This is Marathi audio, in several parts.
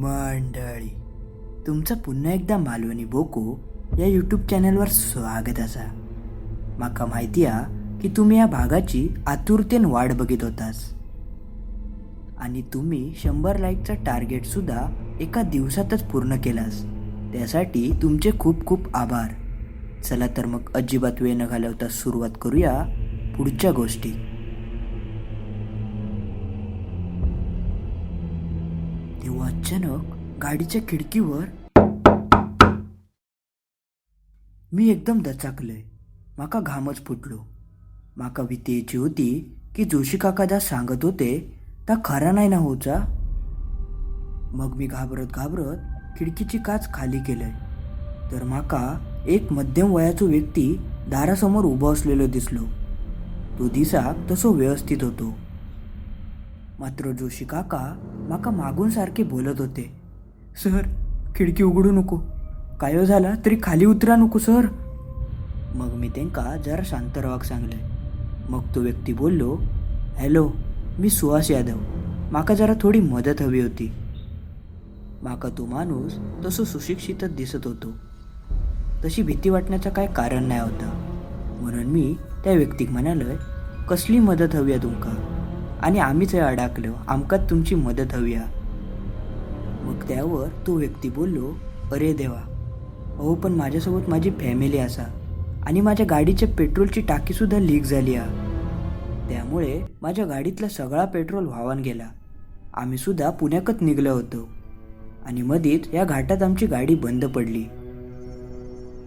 मंडळी तुमचं पुन्हा एकदा मालवणी बोको या यूट्यूब चॅनलवर स्वागत असा. माका माहिती हा की तुम्ही या भागाची आतुरतेन वाट बघित होतास. आणि तुम्ही शंभर लाईकचं टार्गेट सुद्धा एका दिवसातच पूर्ण केलास. त्यासाठी तुमचे खूप खूप आभार. चला तर मग अजिबात वेळ न घालवता सुरुवात करूया पुढच्या गोष्टी. तेव्हा अचानक गाडीच्या खिडकीवर. मी एकदम दचाकलंय. माका घामच फुटलो. माका भीती होती की जोशी काका ज्या सांगत होते ता खरा नाही ना होचा. मग मी घाबरत घाबरत खिडकीची काच खाली केलंय. तर माका एक मध्यम वयाचो व्यक्ती दारासमोर उभा असलेलो दिसलो. तो दिसाक तसो व्यवस्थित होतो. मात्र जोशी काका माका मागून सारखे बोलत होते. सर खिडकी उघडू नको. काय झाला तरी खाली उतरा नको सर. मग मी त्यांका जरा शांत रावाक सांगले. मग तो व्यक्ती बोललो हॅलो मी सुहास यादव. माका जरा थोडी मदत हवी होती. माका तो माणूस तसं सुशिक्षितच दिसत होतो. तशी भीती वाटण्याचं काय कारण नाही होता. म्हणून मी त्या व्यक्तीक म्हणालोय कसली मदत हवी आहे तुमका? आणि आम्हीच हे अडाकलो. तुमची मदत हवी आहे. मग त्यावर तो व्यक्ती बोललो अरे देवा अहो पण माझ्यासोबत माझी फॅमिली असा आणि माझ्या गाडीच्या पेट्रोलची टाकीसुद्धा लीक झाली आहे. त्यामुळे माझ्या गाडीतला सगळा पेट्रोल व्हावान गेला. आम्ही सुद्धा पुण्याकत निघलो होतो आणि मधीच या घाटात आमची गाडी बंद पडली.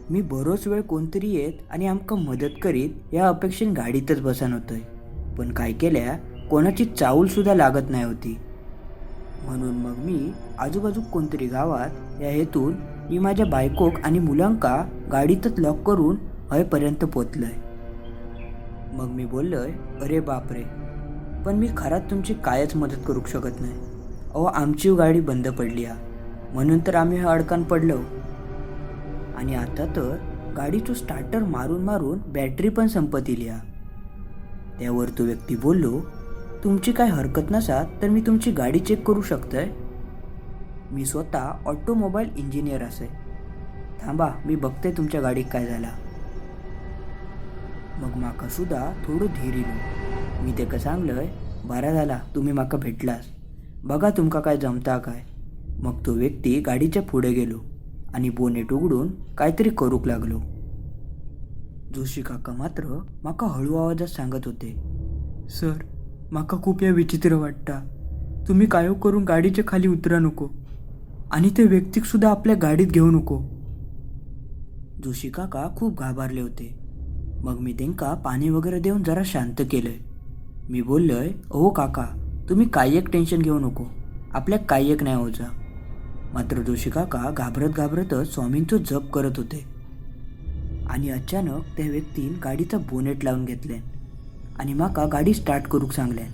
मी बरोच वेळ कोणतरी येत आणि आमका मदत करीत या अपेक्षेन गाडीतच बसान होतोय. पण काय केल्या कोणाची चाऊलसुद्धा लागत नाही होती. म्हणून मग मी आजूबाजू कोणतरी गावात या हेतून मी माझ्या बायकोक आणि मुलांका गाडीतच लॉक करून हयपर्यंत पोचलोय. मग मी बोललोय अरे बापरे पण मी खरात तुमची कायच मदत करू शकत नाही. अहो आमची गाडी बंद पडली आ म्हणून तर आम्ही हे अडकान पडलो. आणि आता तर गाडीचं स्टार्टर मारून मारून बॅटरी पण संपत इली त्यावर तो व्यक्ती बोललो तुमची काय हरकत नसा तर मी तुमची गाडी चेक करू शकतोय. मी स्वतः ऑटोमोबाईल इंजिनियर असे. थांबा मी बघते तुमच्या गाडीत काय झाला. मग माका सुद्धा थोडं धीर इलो मी तेका सांगलंय बरा झाला तुम्ही माका भेटलास. बघा तुमका काय जमता काय. मग तो व्यक्ती गाडीच्या पुढे गेलो आणि बोनेट उघडून काहीतरी करूक लागलो. जोशी काका मात्र माका हळू आवाजात सांगत होते सर माका खूप या विचित्र वाटता. तुम्ही कायो हो करून गाडीच्या खाली उतरा नको. आणि ते व्यक्तीक सुद्धा आपल्या गाडीत घेऊ नको. जोशी काका खूप घाबरले होते. मग मी त्यांका पाणी वगैरे देऊन जरा शांत केलंय. मी बोललोय अहो काका तुम्ही काही एक टेन्शन घेऊ नको. आपल्या काही एक नाही होजा मात्र जोशी काका घाबरत घाबरतच स्वामींचं जप करत होते. आणि अचानक त्या व्यक्तीन गाडीचा बोनेट लावून घेतले. आणि माका गाडी स्टार्ट करूक सांगल्यान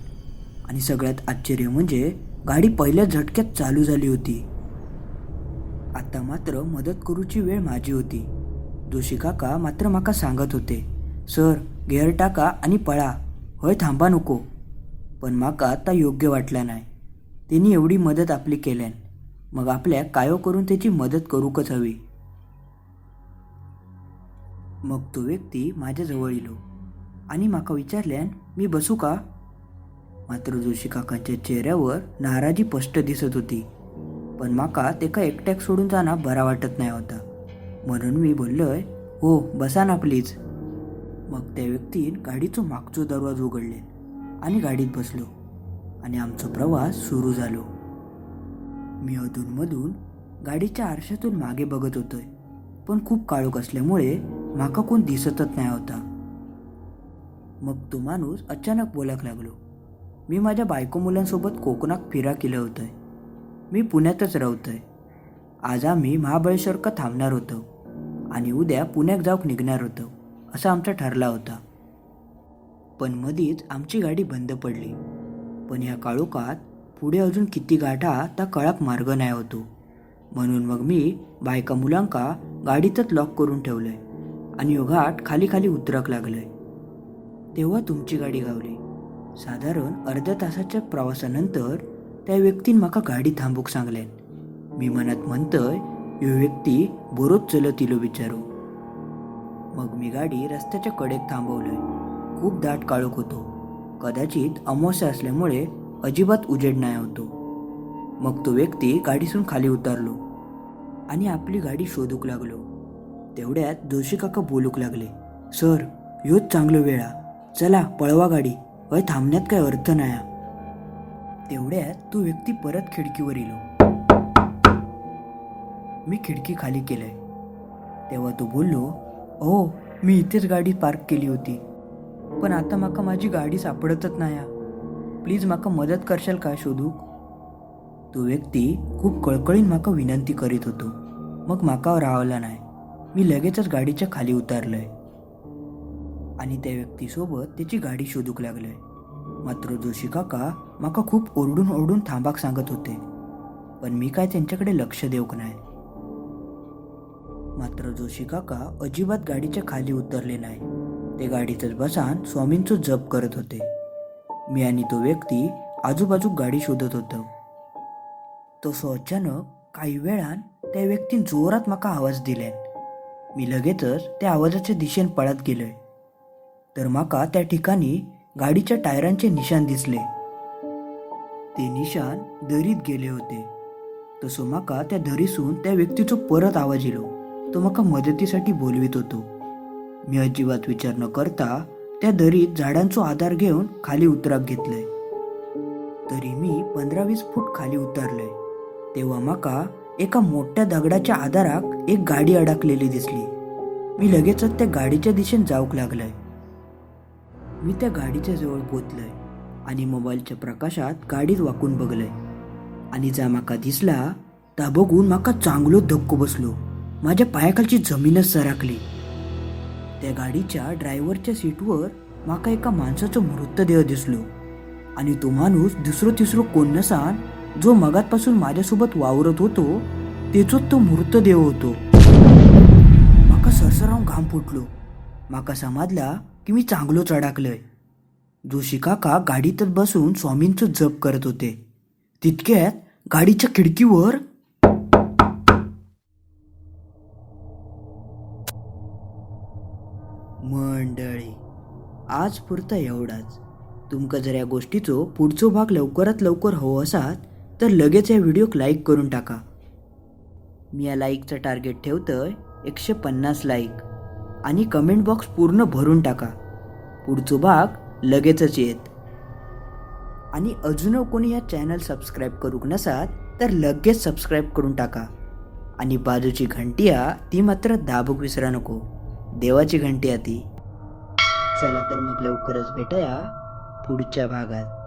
आणि सगळ्यात आश्चर्य म्हणजे गाडी पहिल्या झटक्यात चालू झाली होती. आता मात्र मदत करूची वेळ माझी होती. जोशी काका मात्र माका सांगत होते सर गेअर टाका आणि पळा. होय थांबा नको. पण माका आता योग्य वाटला नाही. त्यांनी एवढी मदत आपली केल्यान. मग आपल्या कायो करून त्याची मदत करूकच हवी. मग तो व्यक्ती माझ्याजवळ येलो आणि माका विचारल्यान मी बसू का? मात्र जोशी काकांच्या चेहऱ्यावर नाराजी स्पष्ट दिसत होती पण माका तेका एकट्याक सोडून जाणं बरा वाटत नाही होता. म्हणून मी बोललोय हो बसा ना प्लीज मग त्या व्यक्तीन गाडीचं मागचो दरवाज उघडले आणि गाडीत बसलो आणि आमचा प्रवास सुरू झालो. मी अधूनमधून गाडीच्या आरशातून मागे बघत होतोय पण खूप काळोख असल्यामुळे माका कोण दिसतच नाही होता. मग तो माणूस अचानक बोलायला लागलो. मी माझ्या बायको मुलांसोबत कोकणात फिरा केलं होतं मी पुण्यातच राहतोय. आज आम्ही महाबळेश्वर का थांबणार होतो? आणि उद्या पुण्यात जाऊक निघणार होतो असं आमचा ठरला होता. पण मधीच आमची गाडी बंद पडली. पण ह्या काळोखात पुढे अजून किती गाठा त्या कळाक मार्ग नाही होतो. म्हणून मग मी बायका मुलांका गाडीतच लॉक करून ठेवलंय. आणि यो घाट खाली खाली उतरक लागलंय. तेव्हा तुमची गाडी गावली साधारण अर्ध्या तासाच्या प्रवासानंतर त्या व्यक्तीन म्हाका गाडी थांबूक सांगल्यान मी मनात म्हणतय ह्यो व्यक्ती बरोच चलत इलो विचारू मग मी गाडी रस्त्याच्या कडेक थांबवलोय खूप दाट काळोख होतो. कदाचित अमावस्या असल्यामुळे अजिबात उजेड नाही होतो. मग तो व्यक्ती गाडीसून खाली उतरलो आणि आपली गाडी शोधूक लागलो. तेवढ्यात जोशी काका बोलूक लागले सर ह्योच चांगलो वेळा. चला पळवा गाडी. वय थांबण्यात काय अर्थ नाही हा." तेवढ्यात तो व्यक्ती परत खिडकीवर इलो. मी खिडकी खाली केलंय. तेव्हा तो बोललो हो मी इथेच गाडी पार्क केली होती. पण आता माका माझी गाडी सापडतच नाही प्लीज माका मदत करशाल का शोधू तो व्यक्ती खूप कळकळीन माका विनंती करीत होतो. मग माका रावला नाही मी लगेचच गाडीच्या खाली उतरलोय. आणि त्या व्यक्तीसोबत त्याची गाडी शोधूक लागलोय. मात्र जोशी काका माका खूप ओरडून ओरडून थांबाक सांगत होते. पण मी काय त्यांच्याकडे लक्ष देऊक नाही मात्र जोशी काका अजिबात गाडीच्या खाली उतरले नाही ते गाडीतच बसान स्वामींचं जप करत होते. मी आणि तो व्यक्ती आजूबाजू गाडी शोधत होतो. तसं अचानक काही वेळान त्या व्यक्तीन जोरात माका आवाज दिल्यान. मी लगेचच त्या आवाजाच्या दिशेन पळत गेलोय. तर माका त्या ठिकाणी गाडीच्या टायरांचे निशाण दिसले. ते निशान दरीत गेले होते. तसो माका त्या दरीसून त्या व्यक्तीचो परत आवाज येलो. तो माका मदतीसाठी बोलवीत होतो. मी अजिबात विचार न करता त्या दरीत झाडांचो आधार घेऊन खाली उतराक घेतलंय तरी मी पंधरा वीस फूट खाली उतरलंय तेव्हा माका एका मोठ्या दगडाच्या आधाराक एक गाडी अडकलेली दिसली. मी लगेचच त्या गाडीच्या दिशेन जाऊक लागलंय मी त्या गाडीच्या जवळ पोचलोय आणि मोबाईलच्या प्रकाशात गाडीत वाकून बघलंय. आणि जा माका दिसला ता बघून माका चांगलो धक्को बसलो. माझ्या पायाखालची जमीनच सरकली त्या गाडीच्या ड्रायव्हरच्या सीटवर माका एका माणसाचं मृतदेह दिसलो. आणि तो माणूस दुसरो तिसरो कोण नसान जो मगातपासून माझ्यासोबत वावरत होतो तेचोच तो मृतदेह होतो. माका सरसराव घाम फुटलो. माका समाजला की मी चांगलोच अडकलोय जोशी काका गाडीतच बसून स्वामींचं जप करत होते. तितक्यात गाडीच्या खिडकीवर मंडळी आज पुरता एवढाच. तुमका जर या गोष्टीचो पुढचो भाग लवकरात लवकर हवो असात तर लगेच या व्हिडिओक लाईक करून टाका. मी या लाईकचं टार्गेट ठेवतोय एकशे पन्नास लाईक. आणि कमेंट बॉक्स पूर्ण भरून टाका. पुढचो भाग लगेचच येत. आणि अजून कोणी या चॅनल सबस्क्राईब करूक नसात तर लगेच सबस्क्राईब करून टाका. आणि बाजूची घंटी आ ती मात्र दाबूक विसरा नको. देवाची घंटी आ ती. चला तर मग लवकरच भेटूया पुढच्या भागात.